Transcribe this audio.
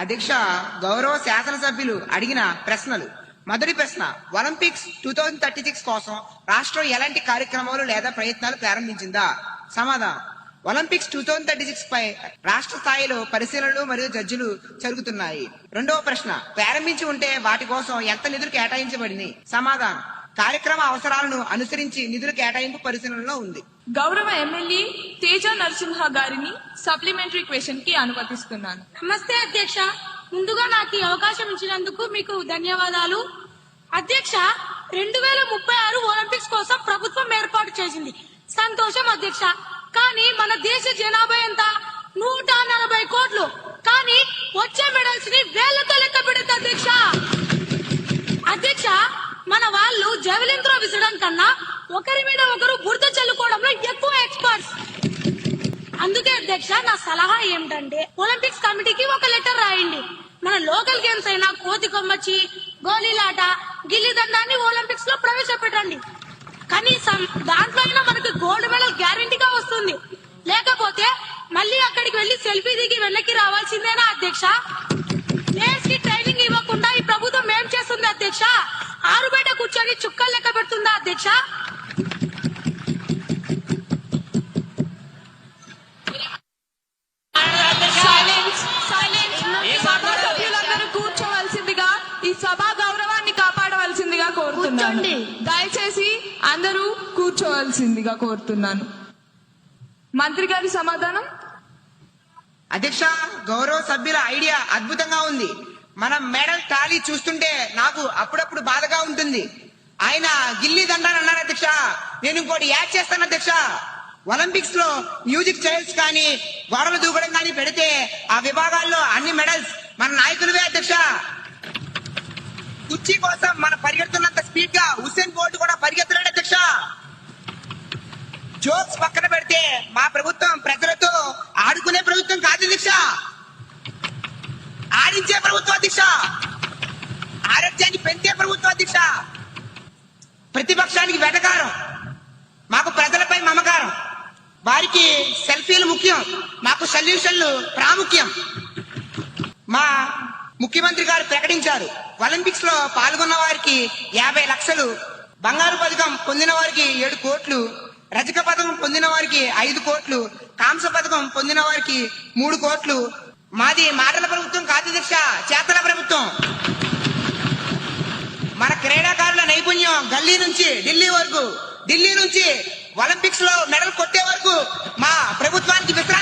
అధ్యక్ష గౌరవ శాసనసభ్యులు అడిగిన ప్రశ్నలు. మొదటి ప్రశ్న Olympics two thousand thirty six కోసం రాష్ట్రం ఎలాంటి కార్యక్రమాలు లేదా ప్రయత్నాలు ప్రారంభించిందా? సమాధానం Olympics two thousand thirty six పై రాష్ట్ర స్థాయిలో పరిశీలనలు మరియు జడ్జిలు జరుగుతున్నాయి. రెండవ ప్రశ్న ప్రారంభించి ఉంటే వాటి కోసం ఎంత నిధులు కేటాయించబడింది సమాధానం కార్యక్రమ అవసరాలను అనుసరించి నిధుల కేటాయింపు పరిశీలనలో ఉంది. గౌరవ ఎమ్మెల్యే తేజ నరసింహ గారిని సప్లిమెంటరీ క్వశ్చన్కి అనుమతిస్తున్నాను. నమస్తే అధ్యక్ష. ముందుగా నాకు ఈ అవకాశం ఇచ్చినందుకు మీకు ధన్యవాదాలు. అధ్యక్ష రెండు వేల ముప్పై ఆరు ఒలింపిక్స్ కోసం ప్రభుత్వం ఏర్పాటు చేసింది. సంతోషం అధ్యక్ష. కానీ మన దేశ జనాభా ఎంత? నూట నలభై కోట్లు. కానీ వచ్చే మెడల్స్ని వేళ్ళతో లెక్క పెడుతుంది అధ్యక్ష అధ్యక్ష మన వాళ్ళు జావెలిన్ త్రో విసడం కన్నా ఒకరి మీద ఒకరు బురద చల్లుకోవడంలో ఎక్కువ ఎక్స్పర్ట్స్ అందుకే అధ్యక్ష నా సలహా ఏమిటంటే ఒలింపిక్స్ కమిటీకి ఒక లెటర్ రాయండి. మన లోకల్ గేమ్స్ అయినా కోతి కొమ్మచ్చి గోళీలాట గిల్లి దండాన్ని ఒలింపిక్స్లో ప్రవేశపెట్టండి. కనీసం దాంట్లో అయినా మనకి గోల్డ్ మెడల్ గ్యారంటీగా వస్తుంది. లేకపోతే మళ్ళీ అక్కడికి వెళ్ళి సెల్ఫీ దిగి వెనక్కి రావాల్సిందేనా అధ్యక్ష? చేస్తుంది అధ్యక్ష. ఆరు బయట కూర్చొని చుక్కలు లెక్క పెడుతుందా అధ్యక్ష? కూర్చోవలసిందిగా ఈ సభా గౌరవాన్ని కాపాడవలసిందిగా కోరుతున్నాను. దయచేసి అందరూ కూర్చోవలసిందిగా కోరుతున్నాను. మంత్రి గారి సమాధానం? అధ్యక్ష గౌరవ సభ్యుల ఐడియా అద్భుతంగా ఉంది. మనం మెడల్ టాలీ చూస్తుంటే నాకు అప్పుడప్పుడు బాధగా ఉంటుంది. ఆయన గిల్లీ దండాని అన్నారు అధ్యక్ష. నేను ఇంకోటి యాడ్ చేస్తాను అధ్యక్ష. ఒలింపిక్స్లో మ్యూజిక్ చైర్స్ కానీ గోడలు దూకడం కానీ పెడితే ఆ విభాగాల్లో అన్ని మెడల్స్ మన నాయకులవే అధ్యక్ష. కుర్చీ కోసం మన పరిగెడుతున్నంత స్పీడ్గా హుస్సేన్ బోల్ట్ కూడా పరిగెత్తలేడు అధ్యక్ష. జోక్స్ పక్కన పెడితే మా ప్రభుత్వం ప్రజలతో ఆడుకునే ప్రభుత్వం కాదు అధ్యక్ష. ఆడించే ప్రభుత్వ అధ్యక్ష. ఆరోగ్యాన్ని పెంచే ప్రభుత్వ అధ్యక్ష. ప్రతిపక్షానికి వెటకారం. మాకు ప్రజలపై మమకారం. వారికి సెల్ఫీలు ముఖ్యం. మాకు సొల్యూషన్లు ప్రాముఖ్యం. మా ముఖ్యమంత్రి గారు ప్రకటించారు. ఒలింపిక్స్లో పాల్గొన్న వారికి యాభై లక్షలు బంగారు పథకం పొందిన వారికి ఏడు కోట్లు రజక పథకం పొందిన వారికి ఐదు కోట్లు కాంస పథకం పొందిన వారికి మూడు కోట్లు మాది మాటల ప్రభుత్వం కాదు దీక్ష చేతల ప్రభుత్వం. మన క్రీడాకారుల నైపుణ్యం గల్లీ నుంచి ఢిల్లీ వరకు ఢిల్లీ నుంచి ఒలింపిక్స్లో మెడల్ కొట్టే వరకు మా ప్రభుత్వానికి విశ్రాంతి